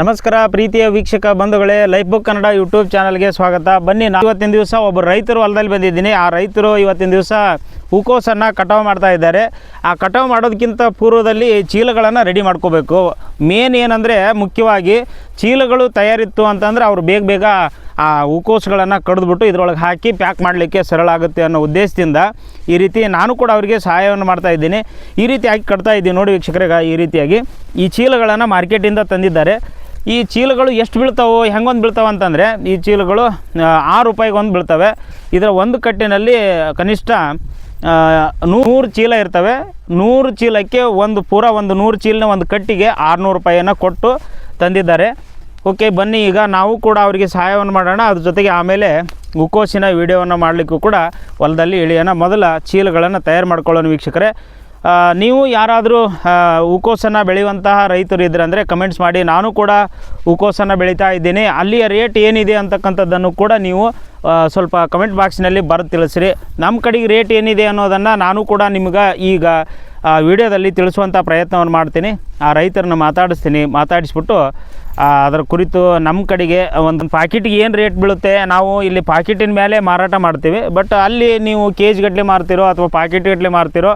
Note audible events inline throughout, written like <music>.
ನಮಸ್ಕಾರ ಪ್ರೀತಿಯ ವೀಕ್ಷಕ ಬಂಧುಗಳೇ ಲೈಫ್ ಬುಕ್ ಕನ್ನಡ ಯೂಟ್ಯೂಬ್ ಚಾನಲ್ಗೆ ಸ್ವಾಗತ. ಬನ್ನಿ, ನಾನು ಇವತ್ತಿನ ದಿವಸ ಒಬ್ಬ ರೈತರು ಹೊಲದಲ್ಲಿ ಬಂದಿದ್ದೀನಿ. ಆ ರೈತರು ಇವತ್ತಿನ ದಿವಸ ಹೂಕೋಸನ್ನು ಕಟಾವು ಮಾಡ್ತಾ ಇದ್ದಾರೆ. ಆ ಕಟಾವು ಮಾಡೋದಕ್ಕಿಂತ ಪೂರ್ವದಲ್ಲಿ ಚೀಲಗಳನ್ನು ರೆಡಿ ಮಾಡ್ಕೋಬೇಕು. ಮೇನ್ ಏನಂದರೆ, ಮುಖ್ಯವಾಗಿ ಚೀಲಗಳು ತಯಾರಿತ್ತು ಅಂತಂದರೆ ಅವರು ಬೇಗ ಬೇಗ ಆ ಹೂಕೋಸುಗಳನ್ನು ಕಡಿದ್ಬಿಟ್ಟು ಇದರೊಳಗೆ ಹಾಕಿ ಪ್ಯಾಕ್ ಮಾಡಲಿಕ್ಕೆ ಸರಳ ಆಗುತ್ತೆ ಅನ್ನೋ ಉದ್ದೇಶದಿಂದ ಈ ರೀತಿ ನಾನು ಕೂಡ ಅವರಿಗೆ ಸಹಾಯವನ್ನು ಮಾಡ್ತಾ ಇದ್ದೀನಿ. ಈ ರೀತಿಯಾಗಿ ಕಟ್ತಾ ಇದ್ದೀನಿ. ನೋಡಿ ವೀಕ್ಷಕರಿಗೆ ಈ ರೀತಿಯಾಗಿ ಈ ಚೀಲಗಳನ್ನು ಮಾರ್ಕೆಟಿಂದ ತಂದಿದ್ದಾರೆ. ಈ ಚೀಲಗಳು ಎಷ್ಟು ಬೀಳ್ತಾವೆ, ಹೆಂಗೊಂದು ಬೀಳ್ತಾವೆ ಅಂತಂದರೆ, ಈ ಚೀಲಗಳು ಆರು ರೂಪಾಯಿಗೆ ಒಂದು ಬೀಳ್ತವೆ. ಇದರ ಒಂದು ಕಟ್ಟಿನಲ್ಲಿ ಕನಿಷ್ಠ ನೂರು ಚೀಲ ಇರ್ತವೆ. ನೂರು ಚೀಲಕ್ಕೆ ಒಂದು, ಪೂರ ಒಂದು ನೂರು ಚೀಲನ ಒಂದು ಕಟ್ಟಿಗೆ ಆರುನೂರು ರೂಪಾಯಿಯನ್ನು ಕೊಟ್ಟು ತಂದಿದ್ದಾರೆ. ಓಕೆ, ಬನ್ನಿ, ಈಗ ನಾವು ಕೂಡ ಅವರಿಗೆ ಸಹಾಯವನ್ನು ಮಾಡೋಣ. ಅದ್ರ ಜೊತೆಗೆ ಆಮೇಲೆ ಗುಕೋಸಿನ ವಿಡಿಯೋವನ್ನು ಮಾಡಲಿಕ್ಕೂ ಕೂಡ ಹೊಲದಲ್ಲಿ ಇಳಿಯೋಣ. ಮೊದಲ ಚೀಲಗಳನ್ನು ತಯಾರು ಮಾಡ್ಕೊಳ್ಳೋಣ ವೀಕ್ಷಕರೇ. ನೀವು ಯಾರಾದರೂ ಹೂಕೋಸನ್ನು ಬೆಳೆಯುವಂತಹ ರೈತರು ಇದ್ದರೆ ಅಂದರೆ ಕಮೆಂಟ್ಸ್ ಮಾಡಿ. ನಾನು ಕೂಡ ಹೂಕೋಸನ್ನು ಬೆಳೀತಾ ಇದ್ದೀನಿ. ಅಲ್ಲಿಯ ರೇಟ್ ಏನಿದೆ ಅಂತಕ್ಕಂಥದ್ದನ್ನು ಕೂಡ ನೀವು ಸ್ವಲ್ಪ ಕಮೆಂಟ್ ಬಾಕ್ಸ್ನಲ್ಲಿ ಬರೆದು ತಿಳಿಸ್ರಿ. ನಮ್ಮ ಕಡೆಗೆ ರೇಟ್ ಏನಿದೆ ಅನ್ನೋದನ್ನು ನಾನು ಕೂಡ ನಿಮ್ಗೆ ಈಗ ಆ, ವಿಡಿಯೋದಲ್ಲಿ ತಿಳಿಸುವಂಥ ಪ್ರಯತ್ನವನ್ನು ಮಾಡ್ತೀನಿ. ಆ ರೈತರನ್ನ ಮಾತಾಡಿಸ್ತೀನಿ. ಮಾತಾಡಿಸ್ಬಿಟ್ಟು ಅದರ ಕುರಿತು ನಮ್ಮ ಕಡೆಗೆ ಒಂದು ಪಾಕಿಟಿಗೆ ಏನು ರೇಟ್ ಬೀಳುತ್ತೆ ನಾವು ಇಲ್ಲಿ ಪಾಕಿಟಿನ ಮೇಲೆ ಮಾರಾಟ ಮಾಡ್ತೀವಿ. ಬಟ್ ಅಲ್ಲಿ ನೀವು ಕೆ ಜಿಗಟ್ಟಲೆ ಮಾರ್ತಿರೋ ಅಥವಾ ಪಾಕಿಟ್ ಗಟ್ಟಲೆ ಮಾರ್ತಿರೋ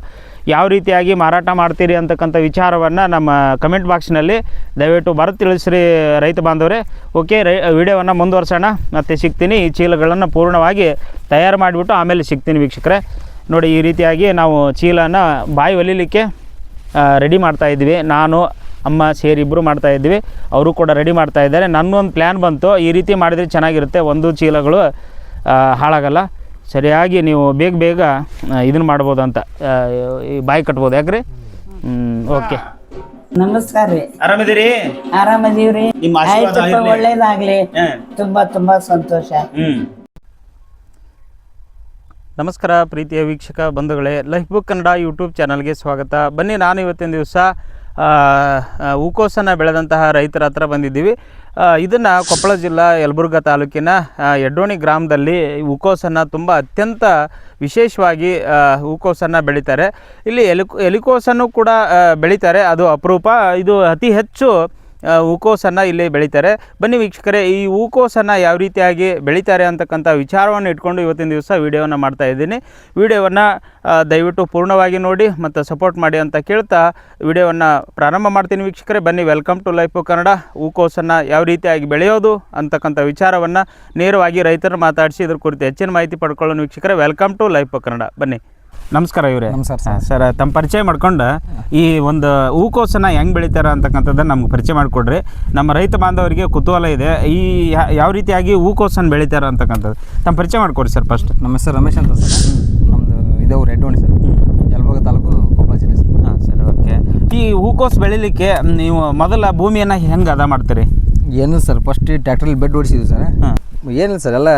ಯಾವ ರೀತಿಯಾಗಿ ಮಾರಾಟ ಮಾಡ್ತೀರಿ ಅಂತಕ್ಕಂಥ ವಿಚಾರವನ್ನು ನಮ್ಮ ಕಮೆಂಟ್ ಬಾಕ್ಸ್ನಲ್ಲಿ ದಯವಿಟ್ಟು ಬರೆದು ತಿಳಿಸ್ರಿ ರೈತ ಬಾಂಧವರೇ. ಓಕೆ ರೈ ವಿಡಿಯೋವನ್ನು ಮುಂದುವರ್ಸೋಣ. ಮತ್ತು ಸಿಗ್ತೀನಿ. ಈ ಚೀಲಗಳನ್ನು ಪೂರ್ಣವಾಗಿ ತಯಾರು ಮಾಡಿಬಿಟ್ಟು ಆಮೇಲೆ ಸಿಗ್ತೀನಿ ವೀಕ್ಷಕರೇ. ನೋಡಿ ಈ ರೀತಿಯಾಗಿ ನಾವು ಚೀಲನ ಬಾಯಿ ಹೊಲಿಲಿಕ್ಕೆ ರೆಡಿ ಮಾಡ್ತಾ ಇದ್ವಿ ನಾನು ಅಮ್ಮ ಸೇರಿ ಇಬ್ಬರು ಮಾಡ್ತಾ ಇದ್ವಿ ಅವರು ಕೂಡ ರೆಡಿ ಮಾಡ್ತಾ ಇದ್ದಾರೆ. ನನ್ನೊಂದು ಪ್ಲ್ಯಾನ್ ಬಂತು. ಈ ರೀತಿ ಮಾಡಿದರೆ ಚೆನ್ನಾಗಿರುತ್ತೆ. ಒಂದು ಚೀಲಗಳು ಹಾಳಾಗಲ್ಲ. ಸರಿಯಾಗಿ ನೀವು ಬೇಗ ಬೇಗ ಇದನ್ನು ಮಾಡ್ಬೋದು ಅಂತ ಈ ಬಾಯಿ ಕಟ್ಬೋದು. ಯಾಕ್ರಿ? ಓಕೆ. ನಮಸ್ಕಾರ ರೀ. ಆರಾಮದಿರಿ ಆರಾಮದೀವ್ರಿ. ಆಯ್ತಪ್ಪ ಒಳ್ಳೇದಾಗ್ಲಿ. ತುಂಬಾ ತುಂಬಾ ಸಂತೋಷ. ಹ್ಞೂ ನಮಸ್ಕಾರ ಪ್ರೀತಿಯ ವೀಕ್ಷಕ ಬಂಧುಗಳೇ ಲೈಫ್ ಬುಕ್ ಕನ್ನಡ ಯೂಟ್ಯೂಬ್ ಚಾನಲ್ಗೆ ಸ್ವಾಗತ. ಬನ್ನಿ, ನಾನು ಇವತ್ತಿನ ದಿವಸ ಹೂಕೋಸನ್ನು ಬೆಳೆದಂತಹ ರೈತರ ಹತ್ರ ಬಂದಿದ್ದೀವಿ. ಇದನ್ನು ಕೊಪ್ಪಳ ಜಿಲ್ಲಾ ಯಲಬುರ್ಗಾ ತಾಲೂಕಿನ ಯಡ್ಡೋಣಿ ಗ್ರಾಮದಲ್ಲಿ ಹೂಕೋಸನ್ನು ತುಂಬ ಅತ್ಯಂತ ವಿಶೇಷವಾಗಿ ಹೂಕೋಸನ್ನು ಬೆಳೀತಾರೆ. ಇಲ್ಲಿ ಎಲಿಕೋ, ಎಲಿಕೋಸನ್ನು ಕೂಡ ಬೆಳೀತಾರೆ. ಅದು ಅಪರೂಪ. ಇದು ಅತಿ ಹೆಚ್ಚು ಹೂಕೋಸನ್ನು ಇಲ್ಲಿ ಬೆಳೀತಾರೆ. ಬನ್ನಿ ವೀಕ್ಷಕರೇ, ಈ ಹೂಕೋಸನ್ನು ಯಾವ ರೀತಿಯಾಗಿ ಬೆಳೀತಾರೆ ಅಂತಕ್ಕಂಥ ವಿಚಾರವನ್ನು ಇಟ್ಕೊಂಡು ಇವತ್ತಿನ ದಿವಸ ವಿಡಿಯೋವನ್ನು ಮಾಡ್ತಾ ಇದ್ದೀನಿ. ವಿಡಿಯೋವನ್ನು ದಯವಿಟ್ಟು ಪೂರ್ಣವಾಗಿ ನೋಡಿ ಮತ್ತು ಸಪೋರ್ಟ್ ಮಾಡಿ ಅಂತ ಕೇಳ್ತಾ ವಿಡಿಯೋವನ್ನು ಪ್ರಾರಂಭ ಮಾಡ್ತೀನಿ ವೀಕ್ಷಕರೇ. ಬನ್ನಿ, ವೆಲ್ಕಮ್ ಟು ಲೈಫ್ ಕನ್ನಡ. ಹೂಕೋಸನ್ನು ಯಾವ ರೀತಿಯಾಗಿ ಬೆಳೆಯೋದು ಅಂತಕ್ಕಂಥ ವಿಚಾರವನ್ನು ನೇರವಾಗಿ ರೈತರು ಮಾತಾಡಿಸಿ ಇದ್ರ ಕುರಿತು ಹೆಚ್ಚಿನ ಮಾಹಿತಿ ಪಡ್ಕೊಳ್ಳೋಣ ವೀಕ್ಷಕರೇ. Welcome to life Kannada. ಬನ್ನಿ. ನಮಸ್ಕಾರ ಇವರೇ. ನಮಸ್ಕಾರ ಸರ್. ತಮ್ಮ ಪರಿಚಯ ಮಾಡ್ಕೊಂಡು ಈ ಒಂದು ಹೂಕೋಸನ್ನ ಹೆಂಗೆ ಬೆಳಿತಾರ ಅಂತಕ್ಕಂಥದ್ದನ್ನು ನಮ್ಗೆ ಪರಿಚಯ ಮಾಡಿಕೊಡ್ರಿ. ನಮ್ಮ ರೈತ ಬಾಂಧವರಿಗೆ ಕುತೂಹಲ ಇದೆ. ಈ ಯಾ- ಯಾವ ರೀತಿಯಾಗಿ ಹೂಕೋಸನ್ನು ಬೆಳಿತಾರ ಅಂತಕ್ಕಂಥದ್ದು? ತಮ್ಮ ಪರಿಚಯ ಮಾಡಿಕೊಡ್ರಿ ಸರ್ ಫಸ್ಟ್ ನಮ್ಮ ಹೆಸರು ರಮೇಶ್ ಅಂತ ಸರ್. ನಮ್ಮದು ಇದೇ ಊರು ರೆಡ್ಡೋಣಿ ಸರ್. ಯಲಬಗ ತಾಲೂಕು ಕೊಪ್ಪಳ ಜಿಲ್ಲೆ ಸರ್. ಹಾಂ ಸರ್ ಓಕೆ. ಈ ಹೂಕೋಸು ಬೆಳಿಲಿಕ್ಕೆ ನೀವು ಮೊದಲ ಭೂಮಿಯನ್ನು ಹೆಂಗೆ ಅದ ಮಾಡ್ತೀರಿ? ಏನು ಸರ್ ಫಸ್ಟ್ ಟ್ಯಾಕ್ಟ್ರಲ್ಲಿ ಬೆಡ್ ಓಡಿಸಿದ್ವಿ ಸರ್. ಹಾಂ. ಏನಿಲ್ಲ ಸರ್ ಎಲ್ಲ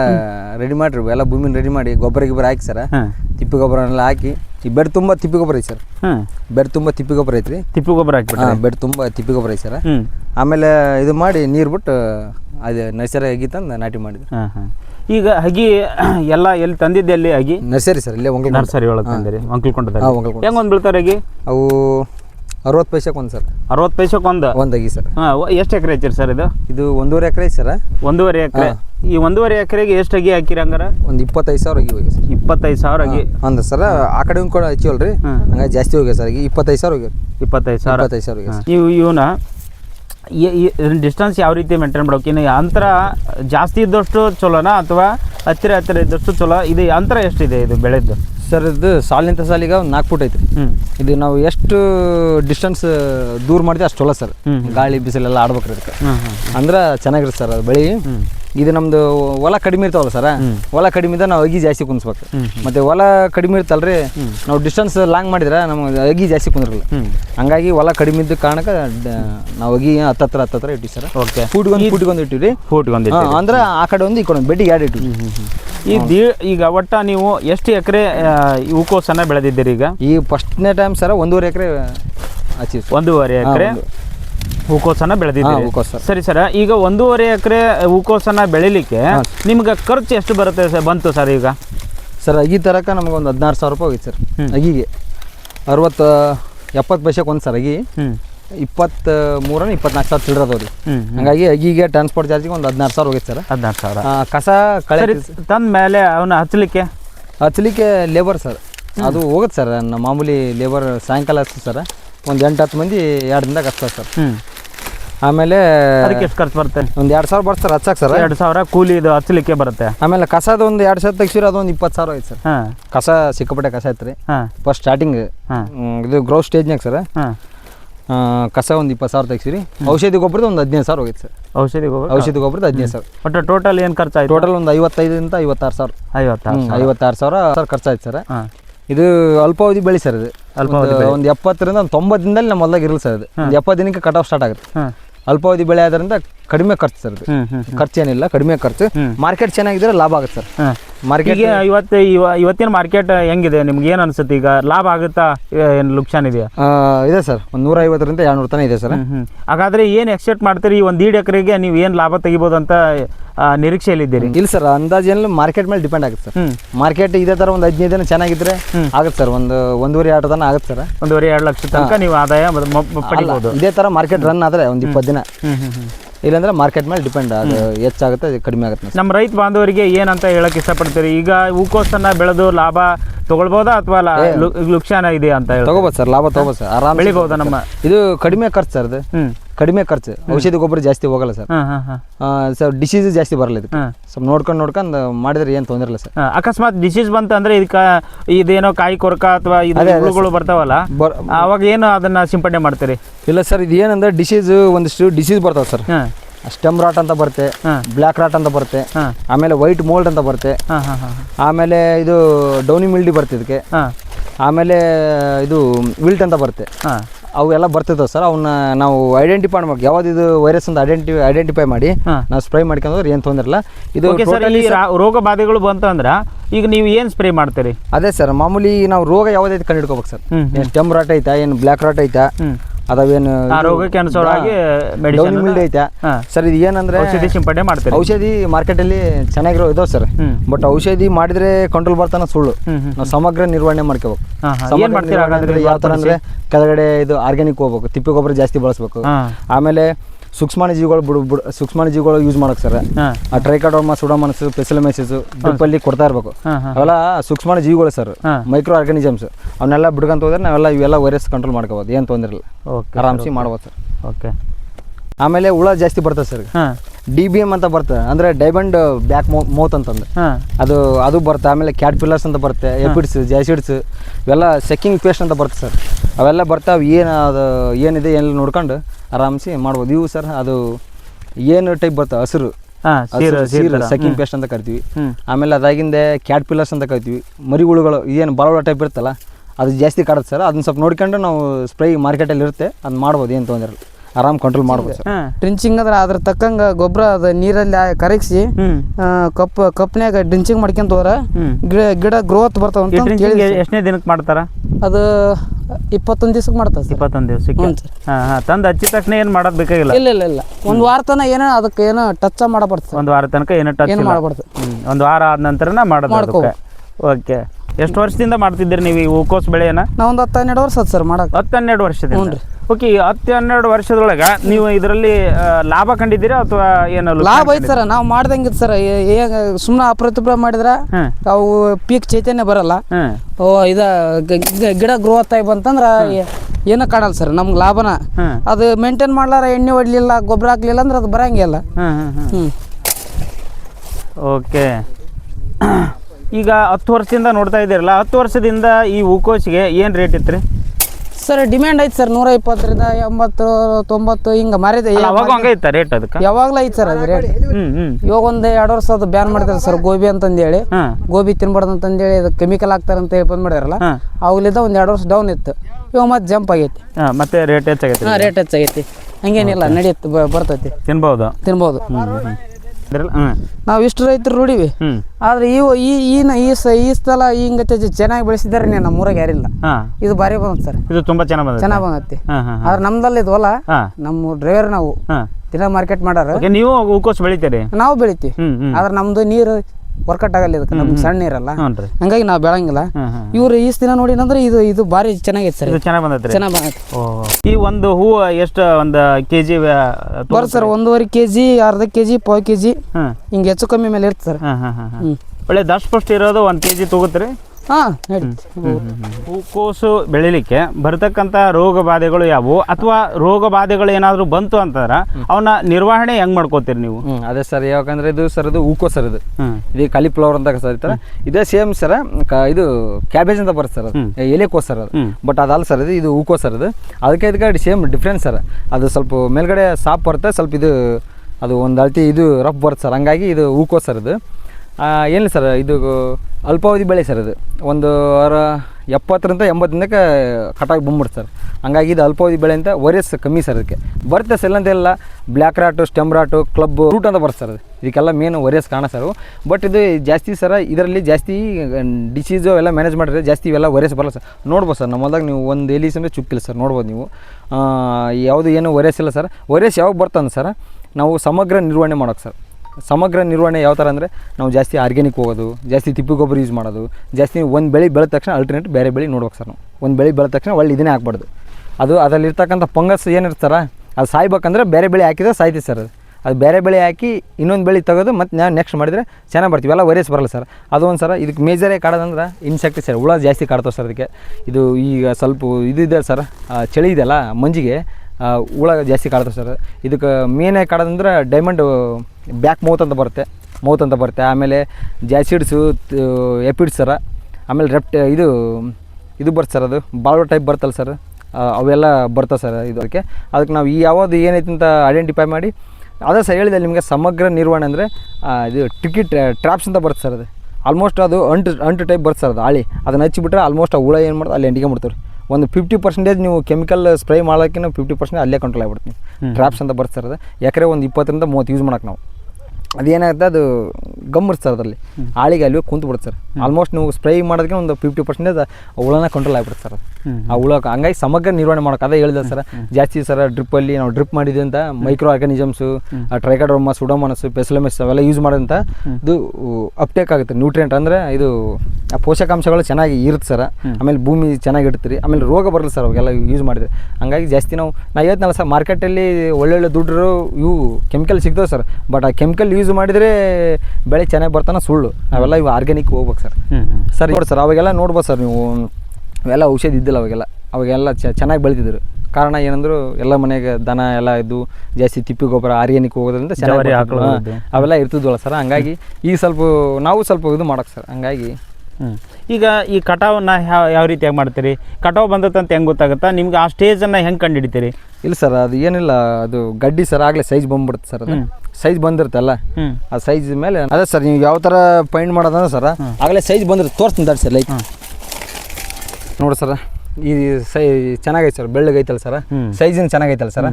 ರೆಡಿ ಮಾಡಿರಿ ಎಲ್ಲ ಭೂಮಿನ ರೆಡಿ ಮಾಡಿ ಗೊಬ್ಬರ ಗಿಬ್ಬರ ಹಾಕಿ ಸರ್. ತಿಪ್ಪಿ ಗೊಬ್ಬರ ಎಲ್ಲ ಹಾಕಿ. ಈ ಬೆಡ್ ತುಂಬ ತಿಪ್ಪಿ ಗೊಬ್ಬರ ಐತಿ ಸರ್. ಬೆಡ್ ತುಂಬ ತಿಪ್ಪಿ ಗೊಬ್ಬರ ಐತ್ರಿ. ತಿಪ್ಪಿ ಗೊಬ್ಬರ ಹಾಕಿ ಹಾಂ ಬೆಡ್ ತುಂಬ ತಿಪ್ಪಿ ಗೊಬ್ಬರ ಐತಿ ಸರ್. ಆಮೇಲೆ ಇದು ಮಾಡಿ ನೀರು ಬಿಟ್ಟು ಅದು ನರ್ಸರಿ ಆಗಿತ್ತಂದು ನಾಟಿ ಮಾಡಿದ್ರು. ಹಾಂ ಹಾಂ. ಈಗ ಹಗಿ <clears throat> ಎಲ್ಲ ಎಲ್ಲಿ ತಂದಿದ್ದೆ ಅಲ್ಲಿ ಹಗಿ ನರ್ಸರಿ ಸರ್ ಇಲ್ಲೇ ಒಂಗಲ್ ನರ್ಸರಿ ಒಳಗೆ ತಂದಿರಿ ಒಂಕಲ್ಕೊಂಡದ ಕೊಂಡ ಹೆಂಗ್ ಒಂದು ಬೀಳ್ತಾರೆ ಹಗಿ ಅವು ಅರವತ್ತು ಪೈಸಕ್ಕೆ ಒಂದು ಸರ್. ಅರವತ್ತು ಪೈಸಕ್ಕೆ ಒಂದು? ಒಂದು ಅಗಿ ಸರ್. ಹಾಂ ಎಷ್ಟು ಎಕರೆ ಐತಿರಿ ಸರ್ ಇದು? ಇದು ಒಂದೂವರೆ ಎಕರೆ ಐತಿ ಸರ್. ಒಂದೂವರೆ ಎಕರೆ. ಈ ಒಂದೂವರೆ ಎಕರೆಗೆ ಎಷ್ಟು ಅಗಿ ಹಾಕಿರಿ ಹಂಗಾರ? ಒಂದು ಇಪ್ಪತ್ತೈದು ಸಾವಿರ ಅಗಿ ಹೋಗಿ ಸರ್. ಇಪ್ಪತ್ತೈದು ಸಾವಿರ ಅಗಿ? ಒಂದು ಸರ್ ಆ ಕಡೆ ಕೂಡ ಹಚ್ಚಿವಲ್ರಿ. ಹಂಗಾಗಿ ಜಾಸ್ತಿ ಹೋಗಿ ಸರ್ ಈಗ ಇಪ್ಪತ್ತೈದು ಸಾವಿರ ಹೋಗಿ ಇಪ್ಪತ್ತೈದು ಸಾವಿರ? ಇಪ್ಪತ್ತೈದು ಸಾವಿರ ಹೋಗಿ ಇವು ಇವನ ಡಿಸ್ಟೆನ್ಸ್ ಯಾವ ರೀತಿ ಮೇಂಟೈನ್ ಮಾಡೋಕೆ ಇನ್ನು ಅಂತರ ಜಾಸ್ತಿ ಇದ್ದಷ್ಟು ಚಲೋನಾ? ಅಥವಾ ಹತ್ತಿರ ಹತ್ತಿರ ಇದ್ದಷ್ಟು ಚಲೋ? ಇದು ಅಂತರ ಎಷ್ಟಿದೆ ಇದು ಬೆಳೆದ್ದು ಸರ್ ಇದು ಸಾಲಿನಿಂದ ಸಾಲಿಗೆ ಒಂದು ನಾಲ್ಕು ಫುಟ್ ಐತ್ರಿ. ಇದು ನಾವು ಎಷ್ಟು ಡಿಸ್ಟೆನ್ಸ್ ದೂರ ಮಾಡಿದ್ರೆ ಅಷ್ಟು ಚಲೋ ಸರ್. ಗಾಳಿ ಬಿಸಿಲೆಲ್ಲ ಆಡ್ಬೇಕ್ರಿ ಅದಕ್ಕೆ. ಅಂದ್ರೆ ಚೆನ್ನಾಗಿರುತ್ತೆ ಸರ್ ಅದು ಬೆಳೆ. ಇದು ನಮ್ದು ಹೊಲ ಕಡಿಮೆ ಇರ್ತಾವಲ್ಲ ಸರ ಹೊಲ ಕಡಿಮೆ ಇದ್ದ ನಾವು ಅಗಿ ಜಾಸ್ತಿ ಕುಂದಿಸ್ಬೇಕು. ಮತ್ತೆ ಹೊಲ ಕಡಿಮೆ ಇರ್ತಲ್ರಿ ನಾವು ಡಿಸ್ಟೆನ್ಸ್ ಲಾಂಗ್ ಮಾಡಿದ್ರೆ ನಮ್ಗೆ ಅಗಿ ಜಾಸ್ತಿ ಕುಂದ್ರಲ್ಲ. ಹಂಗಾಗಿ ಹೊಲ ಕಡಿಮೆ ಇದ್ದ ಕಾರಣಕ್ಕೆ ನಾವು ಅಗಿ ಹತ್ತತ್ರ ಹತ್ತತ್ರ ಇಟ್ಟಿವಿ ಸರ್. ಓಕೆ ಫೂಟ್ಗೊಂದು ಫೂಟ್ಗೊಂದು ಇಟ್ಟಿವಿ ಫೂಟ್ಗೊಂದು ಅಂದ್ರೆ ಆ ಕಡೆ ಒಂದು ಈ ಕಡೆ ಒಂದು ಬೆಡ್ಡಿಗೆ ಎರಡು ಇಟ್ಟಿವಿ ಈ ದೀ ಈಗ ಒಟ್ಟ ನೀವು ಎಷ್ಟು ಎಕರೆ ಹೂಕೋಸನ್ನ ಬೆಳೆದಿದ್ದೀರಿ ಈಗ? ಈ ಫಸ್ಟ್ನೇ ಟೈಮ್ ಸರ್ ಒಂದೂವರೆ ಎಕರೆ ಹಚ್ಚಿ ಒಂದೂವರೆ ಎಕರೆ. ಹೂಕೋಸನ್ನ ಬೆಳೆದಿದ್ದೀವಿ ಬೆಳೆದಿದ್ದೀರಿ ಹೂಕೋಸ್. ಸರ್. ಸರಿ ಸರ್ ಈಗ ಒಂದೂವರೆ ಎಕರೆ ಹೂಕೋಸನ್ನ ಬೆಳಿಲಿಕ್ಕೆ ನಿಮ್ಗೆ ಖರ್ಚು ಎಷ್ಟು ಬರುತ್ತೆ ಸರ್ ಬಂತು ಸರ್ ಈಗ? ಸರ್ ಅಗಿ ತರಕ ನಮ್ಗೆ ಒಂದು ಹದಿನಾರು ಸಾವಿರ ರೂಪಾಯಿ ಹೋಗಿತ್ತು ಸರ್. ಅಗಿಗೆ. ಅರವತ್ತು ಎಪ್ಪತ್ತು ಪೈಸೆಗೆ ಒಂದು ಸರ್ ಅಗಿ. ಇಪ್ಪತ್ತ್ ಮೂರನ ಇಪ್ಪತ್ನಾಲ್ಕು ಸಾವಿರ ಚಿಲ್ಲರೆ ಅದಾವ ರೀ ಹಂಗಾಗಿ ಅಗಿಗೆ ಟ್ರಾನ್ಸ್ಪೋರ್ಟ್ ಚಾರ್ಜಿಗೆ ಒಂದು ಹದಿನಾರು ಸಾವಿರ ಹೋಗಿತ್ತು ಸರ್. ಹದಿನಾರು ಸಾವಿರ. ಕಸ ಕಳೆ ತಂದ ಮೇಲೆ ಅವನ್ನ ಹಚ್ಚಲಿಕ್ಕೆ? ಹಚ್ಚಲಿಕ್ಕೆ ಲೇಬರ್ ಸರ್. ಅದು ಹೋಗುತ್ತೆ ಸರ್ ನಮ್ಮ ಮಾಮೂಲಿ ಲೇಬರ್ ಸಾಯಂಕಾಲ ಹಚ್ತು ಸರ್. ಒಂದು ಎಂಟು ಹತ್ತು ಮಂದಿ ಎರಡು ದಿನದಾಗ ಹಚ್ತಾರೆ ಸರ್ ಆಮೇಲೆ ಅದಕ್ಕೆ ಎಷ್ಟು ಖರ್ಚು ಬರುತ್ತೆ? ಒಂದು ಎರಡು ಸಾವಿರ ಬರ್ತಾರೆ ಹಚ್ಚಕ್ಕೆ ಸರ್. ಎರಡು ಸಾವಿರ ಕೂಲಿ ಇದು ಹಚ್ಚಲಿಕ್ಕೆ ಬರುತ್ತೆ. ಆಮೇಲೆ ಕಸದ ಒಂದು ಎರಡು ಸಾವಿರ ತೆಗ್ಸಿರೋ ಅದೊಂದು ಇಪ್ಪತ್ತು ಸಾವಿರ ಐತೆ ಸರ್. ಹಾಂ. ಕಸ ಸಿಕ್ಕಾಪಟ್ಟೆ ಕಸ ಐತ್ರಿ. ಹಾಂ. ಫಸ್ಟ್ ಸ್ಟಾರ್ಟಿಂಗ್ ಹಾಂ. ಇದು ಗ್ರೋ ಸ್ಟೇಜ್ನಾಗ ಸರ್. ಹಾಂ. ಕಸ ಒಂದು ಇಪ್ಪತ್ತು ಸಾವಿರ ತೆಗ್ಸಿರಿ. ಔಷಧಿ ಗೊಬ್ಬರದ ಒಂದು ಹದಿನೈದು ಸಾವಿರ ಹೋಗಿತ್ತು ಸರ್. ಔಷಧಿ ಗೊಬ್ಬರ? ಔಷಧಿ ಗೊಬ್ಬರದ ಹದಿನೈದು ಸಾವಿರ. ಒಟ್ಟು ಟೋಟಲ್ ಏನು ಖರ್ಚಾಯ್ತು ಟೋಟಲ್ ಒಂದು ಐವತ್ತೈದರಿಂದ ಐವತ್ತಾರು ಸಾವಿರ. ಐವತ್ತಾರು ಐವತ್ತಾರು ಸಾವಿರ ಸರ್ ಖರ್ಚಾಯ್ತು ಸರ್. ಇದು ಅಲ್ಪಾವಧಿ ಬೆಳೆ ಸರ್ ಇದು. ಅಲ್ಪಾವಧಿ ಒಂದು- ಎಪ್ಪತ್ತರಿಂದ ಒಂದು ತೊಂಬತ್ತು ದಿನದಲ್ಲಿ ನಮ್ಮ ಹೊಲ್ದಾಗ ಇರಲ್ಲ ಸರ್ ಇದು. ಒಂದು ಎಪ್ಪತ್ತು ದಿನಕ್ಕೆ ಕಟ್ ಆಫ್ ಸ್ಟಾರ್ಟ್ ಆಗುತ್ತೆ. ಅಲ್ಪಾವಧಿ ಬೆಳೆ ಆದ್ರಿಂದ ಕಡಿಮೆ ಖರ್ಚು ಸರ್ ಇದು. ಖರ್ಚು ಏನಿಲ್ಲ ಕಡಿಮೆ ಖರ್ಚು. ಮಾರ್ಕೆಟ್ ಚೆನ್ನಾಗಿದ್ರೆ ಲಾಭ ಆಗುತ್ತೆ ಸರ್. ಮಾರ್ಕೆಟ್ಗೆ ಮಾರ್ಕೆಟ್ ಈಗ ಇವತ್ತು ಇವ ಇವತ್ತಿನ ಮಾರ್ಕೆಟ್ ಹೆಂಗಿದೆ? ನಿಮ್ಗೆ ಏನು ಅನ್ಸುತ್ತೆ ಈಗ? ಲಾಭ ಆಗುತ್ತಾ? ಏನು ಲುಕ್ಷಾನ್ ಇದೆಯಾ? ಇದೆ ಸರ್. ಒಂದು ನೂರ ಐವತ್ತರಿಂದ ಎರಡುನೂರು ತನಕ ಇದೆ ಸರ್. ಹಾಗಾದ್ರೆ ಏನು ಎಕ್ಸೆಪ್ಟ್ ಮಾಡ್ತೀರಿ? ಈ ಒಂದು ದೀಡ್ ಎಕರೆಗೆ ನೀವು ಏನು ಲಾಭ ತೆಗಿಬೋದು ಅಂತ ಆ, ನಿರೀಕ್ಷೆಯಲ್ಲಿದ್ದೀರಿ? ಇಲ್ಲ ಸರ್. ಅಂದಾಜು ಏನಿಲ್ಲ ಮಾರ್ಕೆಟ್ ಮೇಲೆ ಡಿಪೆಂಡ್ ಆಗುತ್ತೆ ಸರ್. ಹ್ಮ್. ಮಾರ್ಕೆಟ್ ಇದೇ ಥರ ಒಂದು ಹದಿನೈದು ದಿನ ಚೆನ್ನಾಗಿದ್ರೆ ಆಗುತ್ತೆ ಸರ್. ಒಂದು ಒಂದೂವರೆ ಎರಡು ತನಕ ಆಗುತ್ತೆ ಸರ್. ಒಂದೂವರೆ ಎರಡು ಲಕ್ಷ ತನಕ ನೀವು ಆದಾಯ ಮ- ಮ- ಮ- ಪಡಿಬೋದು. ಇದೇ ಥರ ಮಾರ್ಕೆಟ್ ರನ್ ಆದರೆ ಒಂದು ಇಪ್ಪತ್ತು ದಿನ. ಇಲ್ಲಾಂದ್ರೆ ಮಾರ್ಕೆಟ್ ಮೇಲೆ ಡಿಪೆಂಡ್ ಅದು ಹೆಚ್ಚಾಗುತ್ತೆ ಅದು ಕಡಿಮೆ ಆಗುತ್ತೆ ನಮ್ಮ ರೈತ ಬಾಂಧವರಿಗೆ ಏನಂತ ಹೇಳಕ್ ಇಷ್ಟಪಡ್ತೀರಿ? ಈಗ ಹೂಕೋಸನ್ನ ಬೆಳೆದು ಲಾಭ ತಗೊಳ್ಬೋದಾ ಅಥವಾ ಲುಕ್ಷಾನ ಇದೆ ಅಂತ ಹೇಳಿ ತಗೋಬೋದು ಸರ್ ಲಾಭ ತಗೋಬೋದು ಸರ್ ಆರಾಮ್ ಬೆಳಿಬಹುದಾ ನಮ್ಮ ಇದು ಕಡಿಮೆ ಖರ್ಚು ಸರ್ ಅದು. ಹ್ಮ್. ಕಡಿಮೆ ಖರ್ಚು. ಔಷಧಿ ಗೊಬ್ಬರ ಜಾಸ್ತಿ ಹೋಗಲ್ಲ ಸರ್. ಹಾಂ ಹಾಂ ಹಾಂ. ಸರ್ ಡಿಸೀಸ್ ಜಾಸ್ತಿ ಬರಲ್ಲ ಇದಕ್ಕೆ. ಸ್ವಲ್ಪ ನೋಡ್ಕೊಂಡು ನೋಡ್ಕೊಂಡು ಮಾಡಿದ್ರೆ ಏನು ತೊಂದರೆ ಇಲ್ಲ ಸರ್. ಅಕಸ್ಮಾತ್ ಡಿಸೀಸ್ ಬಂತಂದ್ರೆ ಇದಕ್ಕೆ ಇದೇನೋ ಕಾಯಿ ಕೊರಕ ಅಥವಾ ಹುಳುಗಳು ಬರ್ತಾವಲ್ಲ ಬರ್ ಅವಾಗ ಏನು ಅದನ್ನ ಸಿಂಪಡಣೆ ಮಾಡ್ತೀರಿ? ಇಲ್ಲ ಸರ್ ಇದು ಏನಂದ್ರೆ ಡಿಸೀಸ್ ಒಂದಿಷ್ಟು ಡಿಸೀಸ್ ಬರ್ತಾವೆ ಸರ್. ಹಾಂ. ಸ್ಟೆಮ್ ರಾಟ್ ಅಂತ ಬರುತ್ತೆ ಬ್ಲ್ಯಾಕ್ ರಾಟ್ ಅಂತ ಬರುತ್ತೆ ಆಮೇಲೆ ವೈಟ್ ಮೋಲ್ಡ್ ಅಂತ ಬರುತ್ತೆ ಆಮೇಲೆ ಇದು ಡೌನಿ ಮಿಲ್ಡಿ ಇದಕ್ಕೆ. ಹಾಂ. ಆಮೇಲೆ ಇದು ವಿಲ್ಟ್ ಅಂತ ಬರುತ್ತೆ. ಹಾಂ. ಅವೆಲ್ಲ ಬರ್ತಿದ್ದವು ಸರ್. ಅವನ್ನ ನಾವು ಐಡೆಂಟಿಫೈ ಮಾಡ್ಬೇಕು. ಯಾವ್ದು ಇದು ವೈರಸ್ ಅಂತ ಐಡೆಂಟಿ ಐಡೆಂಟಿಫೈ ಮಾಡಿ ನಾವು ಸ್ಪ್ರೇ ಮಾಡ್ಕೊಂಡ್ರೆ ಏನು ತೊಂದರೆ ಇಲ್ಲ. ಇದು ಓಕೆ ಸರ್ ಈ ರಾ- ರೋಗ ಬಾಧೆಗಳು ಬಂತು ಅಂದ್ರೆ ಈಗ ನೀವು ಏನು ಸ್ಪ್ರೇ ಮಾಡ್ತೀರಿ? ಅದೇ ಸರ್ ಮಾಮೂಲಿ ನಾವು ರೋಗ ಯಾವುದೈತೆ ಕಂಡು ಹಿಡ್ಕೋಬೇಕು ಸರ್ ಹ್ಮ್, ಏನು ಸ್ಟೆಮ್ ರಾಟ್ ಐತಾ ಏನು ಬ್ಲ್ಯಾಕ್ ರಾಟ್ ಐತಾ ಅದಾವೇನು ಆ ರೋಗಕ್ಕೆ ಅನುಸಾರವಾಗಿ ಡೌನಿ ಮೆಡಿಸಿನ್ ಮಿಲ್ಡ್ ಐತಾ. ಹಾಂ. ಸರ್ ಇದು ಏನಂದ್ರೆ ಔಷಧಿ ಸಿಂಪಡಣೆ ಮಾಡ್ತೀರಿ. ಔಷಧಿ ಮಾರ್ಕೆಟಲ್ಲಿ ಚೆನ್ನಾಗಿರೋ ಇದಾವೆ ಸರ್. ಬಟ್ ಔಷಧಿ ಮಾಡಿದ್ರೆ ಕಂಟ್ರೋಲ್ ಬರ್ತಾನ ಸುಳ್ಳು. ನಾವು ಸಮಗ್ರ ನಿರ್ವಹಣೆ ಮಾಡ್ಕೋಬೇಕು. ಯಾವ ತರ ಸಮಗ್ರ ಏನು ಮಾಡ್ತೀರಾ ನಿರ್ವಹಣೆ ಹಾಗಾದ್ರೆ ಅಂದ್ರೆ ಯಾವ ಥರ ಅಂದರೆ ಕೆಳಗಡೆ ಇದು ಆರ್ಗ್ಯಾನಿಕ್ ಹೋಗ್ಬೇಕು ತಿಪ್ಪೆ ಗೊಬ್ಬರ ಜಾಸ್ತಿ ಬಳಸ್ಬೇಕು. ಹಾಂ. ಆಮೇಲೆ ಸೂಕ್ಷ್ಮಾಣು ಜೀವಿಗಳು ಬಿಡು ಬಿಡು ಸೂಕ್ಷ್ಮಾಣಿ ಜೀವಿಗಳು ಯೂಸ್ ಮಾಡಕ್ ಸರ್. ಟ್ರೈ ಆ ಟ್ರೈಕಾಡೋರ್ಮಾ ಸುಡೋಮನಸ್ ಪೆಸಿಲಮೆಸಿಸ್ ಡ್ರಿಪ್ಪಲ್ಲಿ ಕೊಡ್ತಾ ಇರಬೇಕು ಕೊಡ್ತಾ ಇರ್ಬೇಕು ಅವೆಲ್ಲ ಸೂಕ್ಷ್ಮಾಣಿ ಜೀವಿಗಳು ಸರ್. ಮೈಕ್ರೋ ಆರ್ಗಾನಿಸಮ್ಸ್ ಅವನ್ನೆಲ್ಲ ಬಿಡ್ಕಂತ ಹೋದ್ರೆ ನಾವೆಲ್ಲ ಇವೆಲ್ಲ ವೈರಸ್ ಕಂಟ್ರೋಲ್ ಮಾಡ್ಕೋಬೋದು. ಏನು ತೊಂದರೆ ಇಲ್ಲ. ಓಕೆ ಆರಾಮ್ಸಿ ಮಾಡ್ಬೋದು ಸರ್. ಓಕೆ. ಆಮೇಲೆ ಹುಳ ಜಾಸ್ತಿ ಬರ್ತದೆ ಸರ್. ಡಿ ಬಿ ಎಂ ಅಂತ ಬರ್ತದೆ. ಅಂದರೆ ಡೈಮಂಡ್ ಬ್ಯಾಕ್ ಮೋತ್ ಮೌತ್ ಅಂತಂದು ಅದು ಅದು ಬರುತ್ತೆ ಆಮೇಲೆ ಕ್ಯಾಟ್ ಪಿಲ್ಲರ್ಸ್ ಅಂತ ಬರುತ್ತೆ ಎಪಿಡ್ಸ್ ಜಾಸಿಡ್ಸ್ ಇವೆಲ್ಲ ಸೆಕ್ಕಿಂಗ್ ಪೇಸ್ಟ್ ಅಂತ ಬರುತ್ತೆ ಸರ್. ಅವೆಲ್ಲ ಬರ್ತಾವೆ. ಏನು ಅದು ಏನಿದೆ ಏನಿಲ್ಲ ನೋಡ್ಕೊಂಡು ಆರಾಮ್ಸಿ ಮಾಡ್ಬೋದು. ಇವು ಸರ್ ಅದು ಏನು ಟೈಪ್ ಬರ್ತವೆ? ಹಸಿರು. ಸೆಕಿಂಗ್ ಪೇಸ್ಟ್ ಅಂತ ಕರಿತೀವಿ. ಆಮೇಲೆ ಅದಾಗಿಂದೆ ಕ್ಯಾಟ್ ಪಿಲ್ಲರ್ಸ್ ಅಂತ ಕರಿತೀವಿ. ಮರಿಗುಳುಗಳು ಏನು ಬಾಳ ಟೈಪ್ ಇರುತ್ತಲ್ಲ ಅದು ಜಾಸ್ತಿ ಕಾಡುತ್ತೆ ಸರ್. ಅದನ್ನ ಸ್ವಲ್ಪ ನೋಡ್ಕೊಂಡು ನಾವು ಸ್ಪ್ರೇ ಮಾರ್ಕೆಟಲ್ಲಿ ಇರುತ್ತೆ ಅದು ಮಾಡ್ಬೋದು ಏನು ತೊಂದರೆ ಆರಾಮ್ ಕಂಟ್ರೋಲ್ ಮಾಡ್ಬೋದು ಸರ್. ಡ್ರಿಂಚಿಂಗ್ ಅಂದ್ರೆ ಅದ್ರ ತಕ್ಕಂಗ ಗೊಬ್ಬರ ಅದ ನೀರಲ್ಲಿ ಕರಗಿಸಿ ಕಪ್ ಕಪ್ನ್ಯಾಗ ಡ್ರಿಂಚಿಂಗ್ ಮಾಡ್ಕೊಂತ ಹೋದ್ರ ಗಿಡ ಗಿಡ ಗ್ರೋತ್ ಬರ್ತಾವ ಅಂತ ಕೇಳಿ ಎಷ್ಟನೇ ದಿನಕ್ಕೆ ಮಾಡ್ತಾರ? ಅದು ಇಪ್ಪತ್ತೊಂದು ದಿವ್ಸಕ್ಕೆ ಮಾಡ್ತಾರೆ ಸರ್. ಇಪ್ಪತ್ತೊಂದು ದಿವಸಕ್ಕೆ? ತಂದು ಹಚ್ಚಿದ ತಕ್ಷಣ ಏನು ಮಾಡೋದು ಬೇಕಾಗಿಲ್ಲ? ಇಲ್ಲ ಇಲ್ಲ ಇಲ್ಲ. ಒಂದು ವಾರ ತನ ಏನೋ ಅದಕ್ಕೆ ಏನೋ ಟಚ್ ಮಾಡಬಾರ್ದು ಒಂದು ವಾರ ತನಕ ಏನೋ ಟಚ್ ಮಾಡಬಾರ್ದು. ಒಂದು ವಾರ ಆದ ನಂತರನ ಮಾಡೋದು ಅದಕ್ಕೆ? ಓಕೆ. ಎಷ್ಟು ವರ್ಷದಿಂದ ಮಾಡ್ತಿದ್ದೀರಿ ನೀವು ಈ ಹೂಕೋಸ್ ಬೆಳೆಯನ್ನ? ನಾವು ಒಂದು ಹತ್ತು ಹನ್ನೆರಡು ವರ್ಷ ಸರ್ ಮಾಡಕ್ಕೆ ಹತ್ತು ಹನ್ನೆರಡು ವರ್ಷದಿಂದ? ಹ್ಞೂ ರೀ. ಓಕೆ ಹತ್ತು ಹನ್ನೆರಡು ವರ್ಷದೊಳಗೆ ನೀವು ಇದರಲ್ಲಿ ಲಾಭ ಕಂಡಿದ್ದೀರಾ ಅಥವಾ ಏನು ಲಾಭ ಐತೆ ಸರ್ ನಾವು ಮಾಡ್ದಂಗಿತ್ತು ಸರ್. ಸುಮ್ಮನೆ ಅಪ್ರತಿಪ್ರ ಮಾಡಿದ್ರೆ ಅವು ಪೀಕ್ ಚೈತನ್ಯ ಬರಲ್ಲ. ಓ ಇದ ಗಿಡ ಗ್ರೋತ್ ಆಗಿ ಬಂತಂದ್ರೆ ಏನೂ ಕಾಣಲ್ಲ ಸರ್ ನಮ್ಗೆ ಲಾಭನ. ಅದು ಮೇಂಟೈನ್ ಮಾಡ್ಲಾರ ಎಣ್ಣೆ ಹೊಡ್ಲಿಲ್ಲ ಗೊಬ್ಬರ ಹಾಕ್ಲಿಲ್ಲ ಅಂದ್ರೆ ಅದು ಬರಂಗಿಲ್ಲ ಓಕೆ ಈಗ ಹತ್ತು ವರ್ಷದಿಂದ ನೋಡ್ತಾ ಇದ್ದೀರಲ್ಲ ಹತ್ತು ವರ್ಷದಿಂದ ಈ ಹೂಕೋಸಿಗೆ ಏನು ರೇಟ್ ಇತ್ತು ರೀ ಸರ್ ಡಿಮ್ಯಾಂಡ್ ಐತೆ ಸರ್. ನೂರ ಇಪ್ಪತ್ತರಿಂದ ಎಂಬತ್ತು ತೊಂಬತ್ತು ಹಿಂಗೆ ಮಾರಿದೆ. ಅವಾಗ ಹಂಗೆ ಇತ್ತ ರೇಟ್ ಅದಕ್ಕೆ? ಯಾವಾಗಲೂ ಐತೆ ಸರ್ ಅದು ರೇಟ್ ಇವಾಗ ಒಂದು ಎರಡು ವರ್ಷ ಅದು ಬ್ಯಾನ್ ಮಾಡಿದಾರೆ ಸರ್ ಗೋಬಿ ಅಂತಂದೇಳಿ. ಗೋಬಿ ತಿನ್ಬಾರ್ದು ಅಂತಂದೇಳಿ ಅದು ಕೆಮಿಕಲ್ ಹಾಕ್ತಾರೆ ಅಂತ ಹೇಳಿ ಬಂದ್ ಮಾಡಿದಾರಲ್ಲ ಅವಾಗಲಿದ್ದ ಒಂದು ಎರಡು ವರ್ಷ ಡೌನ್ ಇತ್ತು. ಇವಾಗ ಮತ್ತೆ ಜಂಪ್ ಆಗೈತಿ. ಮತ್ತೆ ರೇಟ್ ಹೆಚ್ಚಾಗೈತಿ ರೇಟ್ ಹೆಚ್ಚಾಗೈತಿ. ಹಂಗೇನಿಲ್ಲ ನಡೆಯುತ್ತೆ ಬ- ಬರ್ತೈತಿ. ತಿನ್ಬೋದು. ತಿನ್ಬೋದು. ನಾವು ಇಷ್ಟು ರೈತರು ರೂಢಿವಿ. ಆದ್ರೆ ಇವು ಈ ಈನ ಈ ಸ ಈ ಸಲ ಹಿಂಗತ್ತೆ ಚೆನ್ನಾಗಿ ಬೆಳೆಸಿದ್ದಾರೆ ನೀವು ನಮ್ಮೂರಾಗ ಯಾರಿಲ್ಲ. ಇದು ಬಾರಿ ಬಂದ್ ಸರ್. ಇದು ತುಂಬಾ ಚೆನ್ನಾಗಿ ಚೆನ್ನಾಗಿ ಬಂದೈತಿ. ಹಾಂ ಹಾಂ ಆದ್ರೆ ನಮ್ದಲ್ಲಿ ಇದು ಹೊಲ ನಮ್ಮ ಡ್ರೈವರ್ ನಾವು ದಿನ ಮಾರ್ಕೆಟ್ ಮಾಡಾರ. ನೀವು ಹೂಕೋಸ್ ಬೆಳಿತೀರಿ? ನಾವು ಬೆಳಿತೀವಿ. ಆದ್ರೆ ನಮ್ದು ನೀರು ವರ್ಕೌಟ್ ಆಗಲ್ಲ ಇದಕ್ಕೆ ನಮ್ಗೆ ಸಣ್ಣ ಇರಲ್ಲ ಹಂಗಾಗಿ ನಾವು ಬೆಳಂಗಿಲ್ಲ. ಹ್ಮ್ ಈಸ್ ಇವ್ರು ಈ ದಿನ ನೋಡಿನಂದ್ರೆ ಇದು ಇದು ಭಾರಿ ಚೆನ್ನಾಗೈತೆ ಸರ್. ಇದು ಚೆನ್ನಾಗಿ ಬಂದೈತೆ ರೀ? ಚೆನ್ನಾಗಿ ಬಂದೈತೆ. ಓ ಈ ಒಂದು ಹೂವು ಎಷ್ಟು ಒಂದು ಕೆ ಜಿ ಬರುತ್ತೆ ಸರ್ ಒಂದೂವರೆ ಕೆ ಜಿ ಅರ್ಧ ಕೆ ಜಿ ಪಾವು ಕೆ ಜಿ ಹಾಂ ಹಿಂಗೆ ಹೆಚ್ಚು ಕಮ್ಮಿ ಮೇಲೆ ಇರ್ತದೆ ಸರ್. ಹಾಂ ಹಾಂ ಹಾಂ ಹಾಂ. ಒಳ್ಳೆ ದಷ್ಟ ಇರೋದು ಒಂದು ಕೆ ಜಿ ತೊಗೋತೀರಿ ಹಾಂ ಹೂಕೋಸು ಬೆಳಿಲಿಕ್ಕೆ ಬರ್ತಕ್ಕಂಥ ರೋಗ ಬಾಧೆಗಳು ಯಾವುವು? ಅಥವಾ ರೋಗ ಬಾಧೆಗಳು ಏನಾದರೂ ಬಂತು ಅಂತಂದ್ರೆ ಅವನ್ನ ನಿರ್ವಹಣೆ ಹೆಂಗ್ ಮಾಡ್ಕೋತೀರಿ ನೀವು? ಅದೇ ಸರ್ ಯಾಕಂದ್ರೆ ಇದು ಸರ್ ಇದು ಹೂಕೋ ಸರ್ ಇದು. ಇದು ಕಾಲಿಫ್ಲವರ್ ಅಂತ ಸರ್ ಇರ್ತಾರೆ. ಇದೇ ಸೇಮ್ ಸರ್ ಇದು ಕ್ಯಾಬೇಜ್ ಅಂತ ಬರುತ್ತೆ ಸರ್ ಅದು. ಎಲೆಕೋಸ್ ಸರ್ ಅದು. ಬಟ್ ಅದಲ್ಲ ಸರ್ ಇದು ಇದು ಹೂಕೋ ಸರ್ ಅದು ಅದಕ್ಕೆ ಇದಕ್ಕೆ ಸೇಮ್ ಡಿಫ್ರೆನ್ಸ್ ಸರ್. ಅದು ಸ್ವಲ್ಪ ಮೇಲ್ಗಡೆ ಸಾಪ್ ಬರುತ್ತೆ ಸ್ವಲ್ಪ ಇದು ಅದು ಒಂದು ಅಳತಿ ಇದು ರಫ್ ಬರುತ್ತೆ ಸರ್. ಹಂಗಾಗಿ ಇದು ಹೂಕೋ ಸರ್ ಇದು. ಏನಿಲ್ಲ ಸರ್, ಇದು ಅಲ್ಪಾವಧಿ ಬೆಳೆ ಸರ್ ಅದು ಒಂದು ವಾರ ಎಪ್ಪತ್ತರಿಂದ ಎಂಬತ್ತು ದಿನಕ್ಕೆ ಕಟಾಗಿ ಬಂದ್ಬಿಡ್ತು ಸರ್. ಹಂಗಾಗಿ ಇದು ಅಲ್ಪಾವಧಿ ಬೆಳೆ ಅಂತ ವರಿಯಸ್ ಕಮ್ಮಿ ಸರ್ ಅದಕ್ಕೆ ಬರುತ್ತೆ sir ಇಲ್ಲಂತೆಲ್ಲ black rot stem rot club root ಅಂತ ಬರ್ತದೆ ಸರ್ ಅದು ಇದಕ್ಕೆಲ್ಲ ಮೇನ್ ವರಿಯಸ್ ಕಾಣ ಸರ್ ಬಟ್ ಇದು ಜಾಸ್ತಿ ಸರ, ಇದರಲ್ಲಿ ಜಾಸ್ತಿ ಡಿಸೀಸು ಎಲ್ಲ ಮ್ಯಾನೇಜ್ ಮಾಡಿದ್ರೆ ಜಾಸ್ತಿ ಇವೆಲ್ಲ ವರಿಯಸ್ ಬರಲ್ಲ ಸರ್. ನೋಡ್ಬೋದು ಸರ್ ನಮ್ಮ ಹೊಲ್ದಾಗ ನೀವು ಒಂದು ಎಲಿ ಸಮೇತ ಚುಕ್ಕಿಲ್ಲ ಸರ್, ನೋಡ್ಬೋದು ನೀವು. ಯಾವುದು ಏನು ವರಿಯಸ್ ಇಲ್ಲ ಸರ್. ವರಿಯಸ್ ಯಾವಾಗ ಬರ್ತಂದ್ರೆ ಸರ್, ನಾವು ಸಮಗ್ರ ನಿರ್ವಹಣೆ ಮಾಡೋಕೆ ಸರ್. ಸಮಗ್ರ ನಿರ್ವಹಣೆ ಯಾವ ಥರ ಅಂದರೆ ನಾವು ಜಾಸ್ತಿ ಆರ್ಗ್ಯಾನಿಕ್ ಹೋಗೋದು, ಜಾಸ್ತಿ ತಿಪ್ಪು ಗೊಬ್ಬರ ಯೂಸ್ ಮಾಡೋದು, ಜಾಸ್ತಿ ಒಂದು ಬೆಳೆ ಬೆಳೆದ ತಕ್ಷಣ ಅಲ್ಟರ್ನೇಟ್ ಬೇರೆ ಬೆಳೆ ನೋಡ್ಬೇಕು ಸರ್ ನಾವು. ಒಂದು ಬೆಳೆ ಬೆಳೆದ ತಕ್ಷಣ ಒಳ್ಳೆ ಇದನ್ನೇ ಹಾಕ್ಬಾರ್ದು. ಅದು ಅದರಲ್ಲಿರ್ತಕ್ಕಂಥ ಫಂಗಸ್ ಏನಿರ್ತಾರ ಅದು ಸಾಯ್ಬೇಕಂದ್ರೆ ಬೇರೆ ಬೆಳೆ ಹಾಕಿದ್ರೆ ಸಾಯ್ತಿ ಸರ್ ಅದು. ಬೇರೆ ಬೆಳೆ ಹಾಕಿ ಇನ್ನೊಂದು ಬೆಳೆ ತೆಗೆದು ಮತ್ತು ನಾವು ನೆಕ್ಸ್ಟ್ ಮಾಡಿದರೆ ಚೆನ್ನಾಗಿ ಬರ್ತೀವಿ. ಎಲ್ಲ ವೈರಸ್ ಬರಲ್ಲ ಸರ್. ಅದು ಒಂದು ಸರ ಇದಕ್ಕೆ ಮೇಜರೇ ಕಾಡೋದಂದ್ರೆ ಇನ್ಸೆಕ್ಟಿಸೈಡ್ ಹುಳ ಜಾಸ್ತಿ ಕಾಡ್ತವೆ ಸರ್ ಅದಕ್ಕೆ. ಇದು ಈಗ ಸ್ವಲ್ಪ ಇದು ಇದೆ ಸರ್ ಚಳಿ ಇದೆಯಲ್ಲ, ಮಂಜಿಗೆ ಹುಳ ಜಾಸ್ತಿ ಕಾಡ್ತವೆ ಸರ್. ಇದಕ್ಕೆ ಮೇನೇ ಕಾಡೋದಂದ್ರೆ ಡೈಮಂಡ್ ಬ್ಯಾಕ್ ಮೌತ್ ಅಂತ ಬರುತ್ತೆ. ಮೌತ್ ಅಂತ ಬರುತ್ತೆ. ಆಮೇಲೆ ಜಾಸಿಡ್ಸು ಎಪಿಡ್ಸ್ ಸರ. ಆಮೇಲೆ ರೆಪ್ಟ್ ಇದು ಇದು ಬರುತ್ತೆ ಸರ್ ಅದು. ಬಾಳ್ವ ಟೈಪ್ ಬರ್ತಲ್ಲ ಸರ್. ಅವೆಲ್ಲ ಬರ್ತವೆ ಸರ್ ಇದಕ್ಕೆ ಅದಕ್ಕೆ. ನಾವು ಈ ಯಾವುದು ಏನೈತೆ ಅಂತ ಐಡೆಂಟಿಫೈ ಮಾಡಿ. ಅದೇ ಸರ್ ಹೇಳಿದೆ ನಿಮಗೆ ಸಮಗ್ರ ನಿರ್ವಹಣೆ ಅಂದರೆ ಇದು ಟಿಕೆಟ್ ಟ್ರಾಪ್ಸ್ ಅಂತ ಬರುತ್ತೆ ಸರ್ ಅದು. ಆಲ್ಮೋಸ್ಟ್ ಅದು ಅಂಟು ಅಂಟು ಟೈಪ್ ಬರುತ್ತೆ ಸರ್ ಅದು ಹಾಳಿ ಅದನ್ನ ಹಚ್ಚಿಬಿಟ್ರೆ ಆಲ್ಮೋಸ್ಟ್ ಆ ಹುಳ ಏನು ಮಾಡ್ತಾರೆ ಅಲ್ಲಿ ಎಂಟಿಗೆ ಮಾಡ್ತಾರೆ ಒಂದು ಫಿಫ್ಟಿ ಪರ್ಸೆಂಟೇಜ್ ನೀವು ಕೆಮಿಕಲ್ ಸ್ಪ್ರೇ ಮಾಡೋಕ್ಕಿಂತ ಫಿಫ್ಟಿ ಪರ್ಸೆಂಟ್ ಅಲ್ಲೇ ಕಂಟ್ರೋಲ್ ಆಗ್ಬಿಡ್ತೀನಿ ಟ್ರಾಪ್ಸ್ ಅಂತ ಬರ್ತಾರೆ ಎಕರೆ ಒಂದು ಇಪ್ಪತ್ತರಿಂದ ಮೂವತ್ತು ಯೂಸ್ ಮಾಡೋಕೆ ನಾವು. ಅದೇನಾಗುತ್ತೆ? ಅದು ಗಮ್ಮರ್ ಸರ್ ಅದರಲ್ಲಿ. ಆಳಿಗೆ ಅಲ್ಲಿ ಕುಂತು ಬಿಡುತ್ತೆ ಸರ್ ಆಲ್ಮೋಸ್ಟ್ ನೀವು ಸ್ಪ್ರೇ ಮಾಡೋದಕ್ಕೆ ಒಂದು ಫಿಫ್ಟಿ ಪರ್ಸೆಂಟೇಜ್ ಹುಳನ ಕಂಟ್ರೋಲ್ ಆಗಿಬಿಡುತ್ತೆ ಸರ್ ಆ ಹುಳ ಹಂಗಾಗಿ ಸಮಗ್ರ ನಿರ್ವಹಣೆ ಮಾಡೋಕೆ ಅದೇ ಹೇಳಿದೆ ಸರ್. ಜಾಸ್ತಿ ಸರ್ ಡ್ರಿಪ್ಪಲ್ಲಿ ನಾವು ಡ್ರಿಪ್ ಮಾಡಿದ್ವಿ ಅಂತ ಮೈಕ್ರೋ ಆರ್ಗಾನಿಸಮ್ಸು ಟ್ರೈಕಾಡೋಮ ಸುಡೋಮನಸ್ ಪೆಸಲಮೆಸ್ ಅವೆಲ್ಲ ಯೂಸ್ ಮಾಡೋದಂತ ಇದು ಅಪ್ಟೇಕ್ ಆಗುತ್ತೆ. ನ್ಯೂಟ್ರಿಯೆಂಟ್ ಅಂದರೆ ಇದು ಆ ಪೋಷಕಾಂಶಗಳು ಚೆನ್ನಾಗಿ ಇರುತ್ತೆ ಸರ್. ಆಮೇಲೆ ಭೂಮಿ ಚೆನ್ನಾಗಿ ಇಡ್ತೀರಿ. ಆಮೇಲೆ ರೋಗ ಬರಲ್ಲ ಸರ್ ಅವಾಗೆಲ್ಲ ಯೂಸ್ ಮಾಡಿದ್ರೆ. ಹಂಗಾಗಿ ಜಾಸ್ತಿ ನಾವು ನಾ ಹೇಳ್ತನಲ್ಲ ಸರ್ ಮಾರ್ಕೆಟಲ್ಲಿ ಒಳ್ಳೊಳ್ಳೆ ದುಡ್ಡು ಇವು ಕೆಮಿಕಲ್ ಸಿಗ್ತವೆ ಸರ್. ಬಟ್ ಆ ಕೆಮಿಕಲ್ ಯೂಸ್ ಮಾಡಿದರೆ ಬೆಳೆ ಚೆನ್ನಾಗಿ ಬರ್ತಾನೆ ಸುಳ್ಳು. ನಾವೆಲ್ಲ ಇವು ಆರ್ಗ್ಯಾನಿಕ್ ಹೋಗ್ಬೇಕು ಸರ್. ಸರ್ ನೋಡಿ ಸರ್ ಅವಾಗೆಲ್ಲ ನೋಡ್ಬೋದು ಸರ್ ನೀವು. ಅವೆಲ್ಲ ಔಷಧಿ ಇದ್ದಿಲ್ಲ ಅವಾಗೆಲ್ಲ. ಅವಾಗೆಲ್ಲ ಚೆನ್ನಾಗಿ ಬೆಳೆದಿದ್ರು. ಕಾರಣ ಏನಂದ್ರು ಎಲ್ಲ ಮನೆಗೆ ದನ ಎಲ್ಲ ಇದ್ದು ಜಾಸ್ತಿ ತಿಪ್ಪಿ ಗೊಬ್ಬರ ಆರ್ಗ್ಯಾನಿಕ್ ಹೋಗೋದ್ರಿಂದ ಚೆನ್ನಾಗಿ. ಅವೆಲ್ಲ ಇರ್ತಿದ್ವಲ್ಲ ಸರ್ ಹಂಗಾಗಿ ಈಗ ಸ್ವಲ್ಪ ನಾವು ಸ್ವಲ್ಪ ಇದು ಮಾಡೋಕೆ ಸರ್ ಹಂಗಾಗಿ ಈಗ ಈ ಕಟಾವನ್ನ ಯಾವ ಯಾವ ರೀತಿಯಾಗಿ ಮಾಡ್ತೀರಿ? ಕಟಾವು ಬಂದತ್ತಂತ ಹೆಂಗೆ ಗೊತ್ತಾಗುತ್ತಾ? ನಿಮ್ಗೆ ಆ ಸ್ಟೇಜನ್ನು ಹೆಂಗೆ ಕಂಡುಹಿಡಿತೀರಿ? ಇಲ್ಲ ಸರ್ ಅದು ಏನಿಲ್ಲ ಅದು ಗಡ್ಡಿ ಸರ್ ಆಗಲೇ ಸೈಜ್ ಬಂದ್ಬಿಡುತ್ತೆ ಸರ್ ಅದು. ಸೈಜ್ ಬಂದಿರುತ್ತಲ್ಲ? ಆ ಸೈಜ್ ಮೇಲೆ ಅದೇ ಸರ್ ನೀವು ಯಾವ ಥರ ಪೈಂಟ್ ಮಾಡೋದಂದ್ರೆ ಸರ್ ಆಗಲೇ ಸೈಜ್ ಬಂದಿರುತ್ತೆ. ತೋರಿಸ್ತೀನಿ ತಡಿ ಸರ್ ಲೈಕ್ ನೋಡಿ ಸರ್ ಈ ಸೈ ಚೆನ್ನಾಗೈತೆ ಸರ್ ಬೆಳ್ಳಗೈತಲ್ಲ ಸರ್. ಸೈಜಿನ ಚೆನ್ನಾಗೈತಲ್ಲ ಸರ್.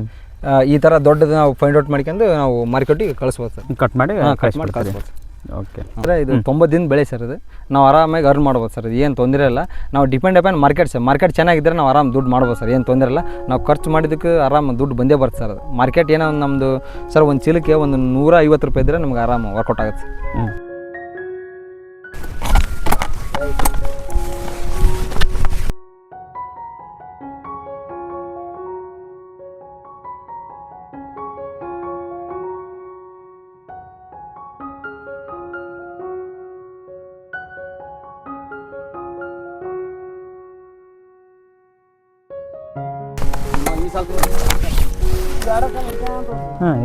ಈ ಥರ ದೊಡ್ಡದು ನಾವು ಫೈಂಡ್ ಔಟ್ ಮಾಡ್ಕೊಂಡು ನಾವು ಮಾರ್ಕೆಟಿಗೆ ಕಳಿಸ್ಬೋದು ಸರ್. ಕಟ್ ಮಾಡಿ ಕಟ್ ಮಾಡಿ ಕಳಿಸ್ಬೋದು ಓಕೆ ಅಂದರೆ ಇದು ತೊಂಬತ್ತು ದಿನ ಬೆಳೆ ಸರ್ ಇದು. ನಾವು ಆರಾಮಾಗಿ ಅರ್ನ್ ಮಾಡ್ಬೋದು ಸರ್ ಏನು ತೊಂದರೆ ಇಲ್ಲ. ನಾವು depend upon market sir. Market ಚೆನ್ನಾಗಿದ್ದರೆ ನಾವು ಆರಾಮ್ ದುಡ್ಡು ಮಾಡ್ಬೋದು ಸರ್. ಏನು ತೊಂದರೆ ಇಲ್ಲ. ನಾವು ಖರ್ಚು ಮಾಡಿದ್ದಕ್ಕೆ ಆರಾಮ ದುಡ್ಡು ಬಂದೇ ಬರುತ್ತೆ ಸರ್ ಅದು. ಮಾರ್ಕೆಟ್ ಏನೋ ಒಂದು ನಮ್ಮದು ಸರ್ ಒಂದು ಚೀಲಕ್ಕೆ ಒಂದು ನೂರ ಐವತ್ತು ರೂಪಾಯಿ ಇದ್ದರೆ ನಮ್ಗೆ ಆರಾಮ ವರ್ಕೌಟ್ ಆಗುತ್ತೆ ಸರ್. ಹಾಂ